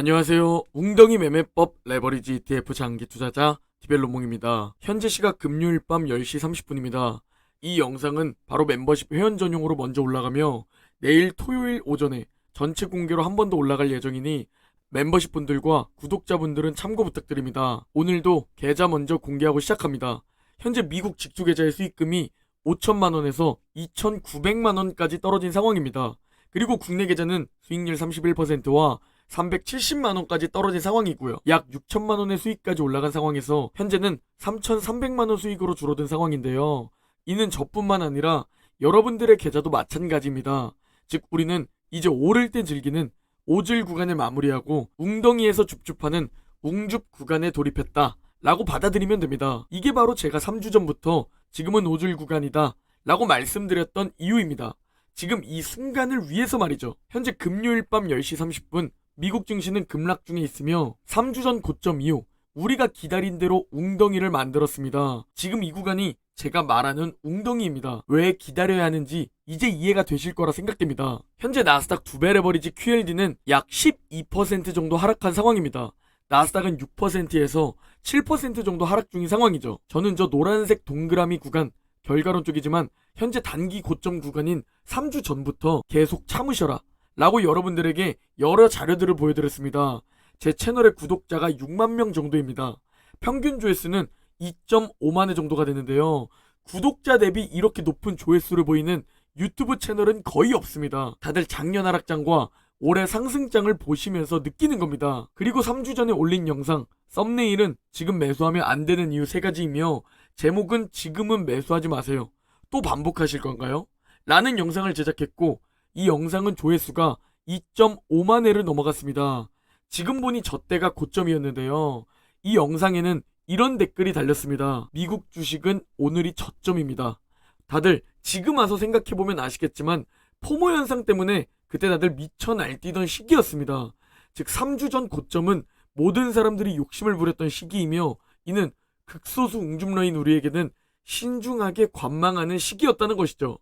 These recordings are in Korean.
안녕하세요. 웅덩이 매매법 레버리지 ETF 장기 투자자 디벨로몽입니다. 현재 시각 금요일 밤 10시 30분입니다. 이 영상은 바로 멤버십 회원 전용으로 먼저 올라가며 내일 토요일 오전에 전체 공개로 한 번 더 올라갈 예정이니 멤버십 분들과 구독자분들은 참고 부탁드립니다. 오늘도 계좌 먼저 공개하고 시작합니다. 현재 미국 직주 계좌의 수익금이 5천만 원에서 2,900만 원까지 떨어진 상황입니다. 그리고 국내 계좌는 수익률 31%와 370만 원까지 떨어진 상황이고요. 약 6천만 원의 수익까지 올라간 상황에서 현재는 3,300만 원 수익으로 줄어든 상황인데요. 이는 저뿐만 아니라 여러분들의 계좌도 마찬가지입니다. 즉 우리는 이제 오를 때 즐기는 오질 구간을 마무리하고 웅덩이에서 줍줍하는 웅줍 구간에 돌입했다. 라고 받아들이면 됩니다. 이게 바로 제가 3주 전부터 지금은 오질 구간이다. 라고 말씀드렸던 이유입니다. 지금 이 순간을 위해서 말이죠. 현재 금요일 밤 10시 30분 미국 증시는 급락 중에 있으며 3주 전 고점 이후 우리가 기다린 대로 웅덩이를 만들었습니다. 지금 이 구간이 제가 말하는 웅덩이입니다. 왜 기다려야 하는지 이제 이해가 되실 거라 생각됩니다. 현재 나스닥 두배 레버리지 QLD는 약 12% 정도 하락한 상황입니다. 나스닥은 6%에서 7% 정도 하락 중인 상황이죠. 저는 저 노란색 동그라미 구간 결과론 쪽이지만 현재 단기 고점 구간인 3주 전부터 계속 참으셔라 라고 여러분들에게 여러 자료들을 보여드렸습니다. 제 채널의 구독자가 6만 명 정도입니다. 평균 조회수는 2.5만 회 정도가 되는데요. 구독자 대비 이렇게 높은 조회수를 보이는 유튜브 채널은 거의 없습니다. 다들 작년 하락장과 올해 상승장을 보시면서 느끼는 겁니다. 그리고 3주 전에 올린 영상 썸네일은 지금 매수하면 안 되는 이유 세 가지이며 제목은 지금은 매수하지 마세요. 또 반복하실 건가요? 라는 영상을 제작했고 이 영상은 조회수가 2.5만 회를 넘어갔습니다. 지금 보니 저 때가 고점이었는데요. 이 영상에는 이런 댓글이 달렸습니다. 미국 주식은 오늘이 저점입니다. 다들 지금 와서 생각해보면 아시겠지만 포모 현상 때문에 그때 다들 미쳐 날뛰던 시기였습니다. 즉 3주 전 고점은 모든 사람들이 욕심을 부렸던 시기이며 이는 극소수 웅줌러인 우리에게는 신중하게 관망하는 시기였다는 것이죠.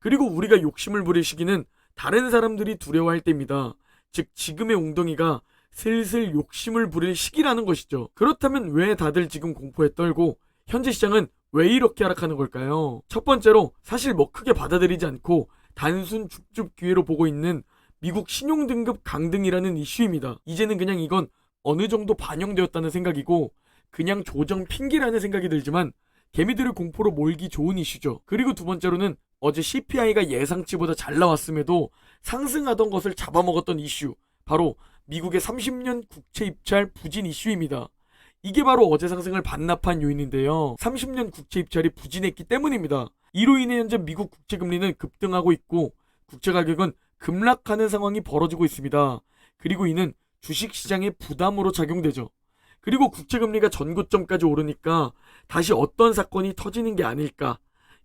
그리고 우리가 욕심을 부릴 시기는 다른 사람들이 두려워할 때입니다. 즉 지금의 웅덩이가 슬슬 욕심을 부릴 시기라는 것이죠. 그렇다면 왜 다들 지금 공포에 떨고 현재 시장은 왜 이렇게 하락하는 걸까요? 첫 번째로 사실 뭐 크게 받아들이지 않고 단순 줍줍 기회로 보고 있는 미국 신용등급 강등이라는 이슈입니다. 이제는 그냥 이건 어느 정도 반영되었다는 생각이고 그냥 조정 핑계라는 생각이 들지만 개미들을 공포로 몰기 좋은 이슈죠. 그리고 두 번째로는 어제 CPI가 예상치보다 잘 나왔음에도 상승하던 것을 잡아먹었던 이슈. 바로 미국의 30년 국채 입찰 부진 이슈입니다. 이게 바로 어제 상승을 반납한 요인인데요. 30년 국채 입찰이 부진했기 때문입니다. 이로 인해 현재 미국 국채 금리는 급등하고 있고 국채 가격은 급락하는 상황이 벌어지고 있습니다. 그리고 이는 주식 시장의 부담으로 작용되죠. 그리고 국채 금리가 전고점까지 오르니까 다시 어떤 사건이 터지는 게 아닐까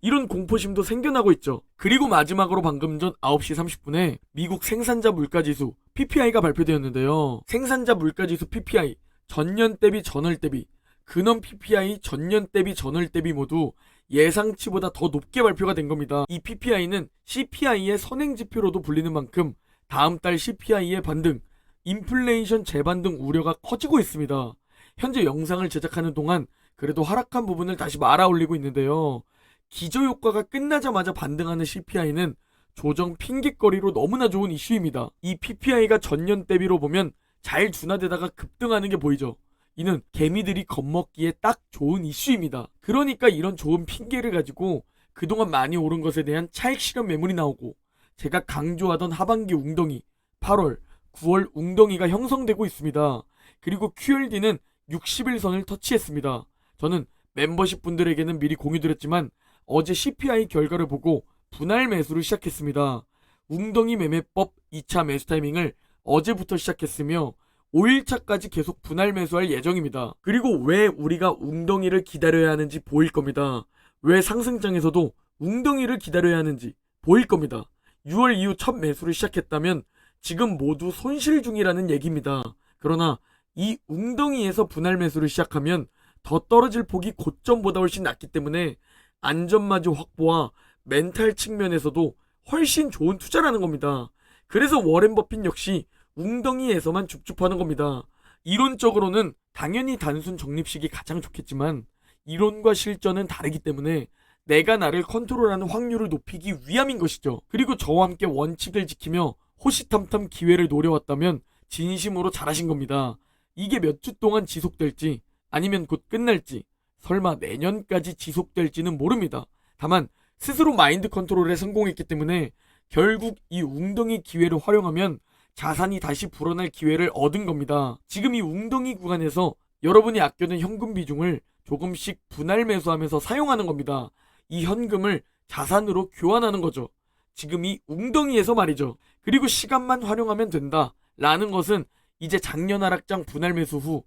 이런 공포심도 생겨나고 있죠. 그리고 마지막으로 방금 전 9시 30분에 미국 생산자 물가지수 PPI가 발표되었는데요. 생산자 물가지수 PPI 전년 대비 전월 대비 근원 PPI 전년 대비 전월 대비 모두 예상치보다 더 높게 발표가 된 겁니다. 이 PPI는 CPI의 선행 지표로도 불리는 만큼 다음 달 CPI의 반등, 인플레이션 재반등 우려가 커지고 있습니다. 현재 영상을 제작하는 동안 그래도 하락한 부분을 다시 말아 올리고 있는데요. 기저효과가 끝나자마자 반등하는 CPI는 조정 핑계거리로 너무나 좋은 이슈입니다. 이 PPI가 전년 대비로 보면 잘 둔화되다가 급등하는 게 보이죠. 이는 개미들이 겁먹기에 딱 좋은 이슈입니다. 그러니까 이런 좋은 핑계를 가지고 그동안 많이 오른 것에 대한 차익 실현 매물이 나오고 제가 강조하던 하반기 웅덩이 8월, 9월 웅덩이가 형성되고 있습니다. 그리고 QLD는 60일선을 터치했습니다. 저는 멤버십 분들에게는 미리 공유드렸지만 어제 CPI 결과를 보고 분할 매수를 시작했습니다. 웅덩이 매매법 2차 매수 타이밍을 어제부터 시작했으며 5일차까지 계속 분할 매수할 예정입니다. 그리고 왜 우리가 웅덩이를 기다려야 하는지 보일 겁니다. 왜 상승장에서도 웅덩이를 기다려야 하는지 보일 겁니다. 6월 이후 첫 매수를 시작했다면 지금 모두 손실 중이라는 얘기입니다. 그러나 이 웅덩이에서 분할 매수를 시작하면 더 떨어질 폭이 고점보다 훨씬 낮기 때문에 안전마저 확보와 멘탈 측면에서도 훨씬 좋은 투자라는 겁니다. 그래서 워렌 버핏 역시 웅덩이에서만 줍줍하는 겁니다. 이론적으로는 당연히 단순 적립식이 가장 좋겠지만 이론과 실전은 다르기 때문에 내가 나를 컨트롤하는 확률을 높이기 위함인 것이죠. 그리고 저와 함께 원칙을 지키며 호시탐탐 기회를 노려왔다면 진심으로 잘하신 겁니다. 이게 몇 주 동안 지속될지 아니면 곧 끝날지 설마 내년까지 지속될지는 모릅니다. 다만 스스로 마인드 컨트롤에 성공했기 때문에 결국 이 웅덩이 기회를 활용하면 자산이 다시 불어날 기회를 얻은 겁니다. 지금 이 웅덩이 구간에서 여러분이 아껴둔 현금 비중을 조금씩 분할 매수하면서 사용하는 겁니다. 이 현금을 자산으로 교환하는 거죠. 지금 이 웅덩이에서 말이죠. 그리고 시간만 활용하면 된다. 라는 것은 이제 작년 하락장 분할 매수 후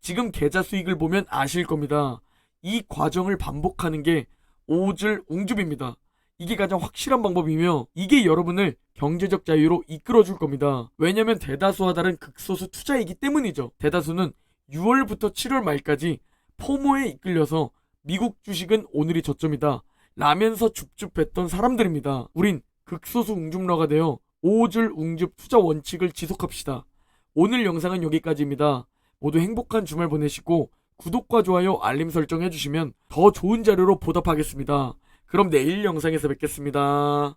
지금 계좌 수익을 보면 아실 겁니다. 이 과정을 반복하는 게 오질 웅줍입니다. 이게 가장 확실한 방법이며 이게 여러분을 경제적 자유로 이끌어 줄 겁니다. 왜냐면 대다수와 다른 극소수 투자이기 때문이죠. 대다수는 6월부터 7월 말까지 포모에 이끌려서 미국 주식은 오늘이 저점이다. 라면서 줍줍했던 사람들입니다. 우린 극소수 웅줍러가 되어 오줄 웅줍 투자 원칙을 지속합시다. 오늘 영상은 여기까지입니다. 모두 행복한 주말 보내시고 구독과 좋아요, 알림 설정 해주시면 더 좋은 자료로 보답하겠습니다. 그럼 내일 영상에서 뵙겠습니다.